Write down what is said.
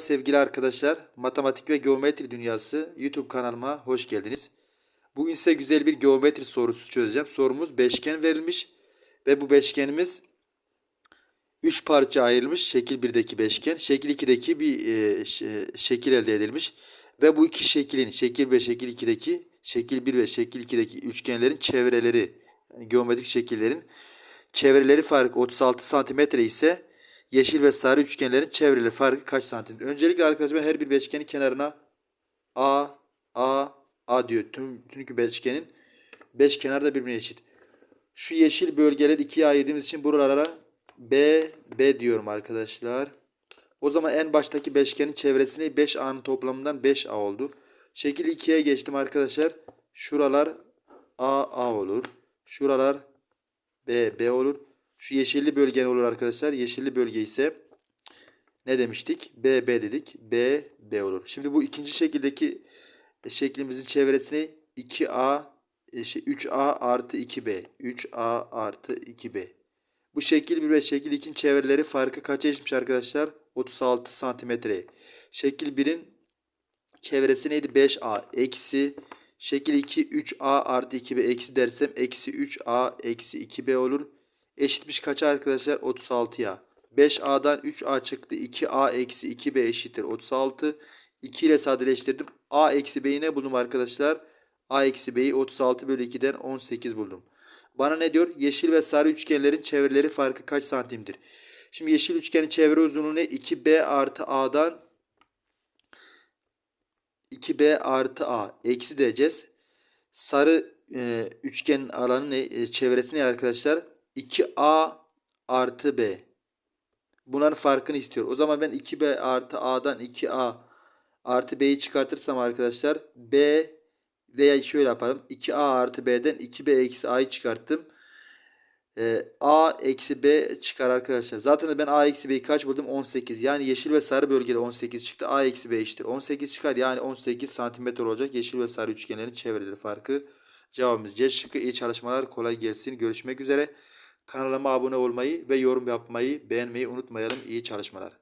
sevgili arkadaşlar. Matematik ve Geometri Dünyası YouTube kanalıma hoş geldiniz. Bugün size güzel bir geometri sorusu çözeceğim. Sorumuz beşgen verilmiş ve bu beşgenimiz 3 parça ayrılmış. Şekil 1'deki beşgen, şekil 2'deki bir e, şekil elde edilmiş. Ve bu iki şeklin, şekil ve şekil 2'deki, şekil 1 ve şekil 2'deki üçgenlerin çevreleri, yani geometrik şekillerin çevreleri farkı 36 santimetre ise yeşil ve sarı üçgenlerin çevreleri farkı kaç santim? Öncelikle arkadaşlar her bir beşgenin kenarına A, A, A diyor. Tüm, çünkü beşgenin beş kenar da birbirine eşit. Şu yeşil bölgeleri ikiye ayırdığımız için buralara B, B diyorum arkadaşlar. O zaman en baştaki beşgenin çevresine 5A'nın toplamından 5A oldu. Şekil 2'ye geçtim arkadaşlar. Şuralar A, A olur. Şuralar B, B olur. Şu yeşilli bölge ne olur arkadaşlar? Yeşilli bölge ise ne demiştik? B, B dedik. B, B olur. Şimdi bu ikinci şekildeki şeklimizin çevresini 2A, e, şey, 3A artı 2B. 3A artı 2B. Bu şekil 1 ve şekil 2'nin çevreleri farkı kaça eşitmiş arkadaşlar? 36 santimetre. Şekil 1'in çevresi neydi? 5A eksi şekil 2 3A artı 2B eksi dersem eksi 3A eksi 2B olur. Eşitmiş kaça arkadaşlar? 36'ya. 5A'dan 3A çıktı. 2A eksi 2B eşittir 36. 2 ile sadeleştirdim. A eksi B'yi ne buldum arkadaşlar? A eksi B'yi 36 bölü 2'den 18 buldum. Bana ne diyor? Yeşil ve sarı üçgenlerin çevreleri farkı kaç santimdir? Şimdi yeşil üçgenin çevre uzunluğu ne? 2B artı A'dan 2B artı A eksi diyeceğiz. Sarı e, üçgenin alanı ne? E, çevresi ne arkadaşlar? 2A artı B. Bunların farkını istiyor. O zaman ben 2B artı A'dan 2A artı B'yi çıkartırsam arkadaşlar B veya şöyle yapalım. 2A artı B'den 2B eksi A'yı çıkarttım. Ee, A eksi B çıkar arkadaşlar. Zaten de ben A eksi B'yi kaç buldum? 18. Yani yeşil ve sarı bölgede 18 çıktı. A eksi B eşittir. 18 çıkar. Yani 18 santimetre olacak. Yeşil ve sarı üçgenlerin çevreleri farkı. Cevabımız C şıkkı. İyi çalışmalar. Kolay gelsin. Görüşmek üzere. Kanalıma abone olmayı ve yorum yapmayı, beğenmeyi unutmayalım. İyi çalışmalar.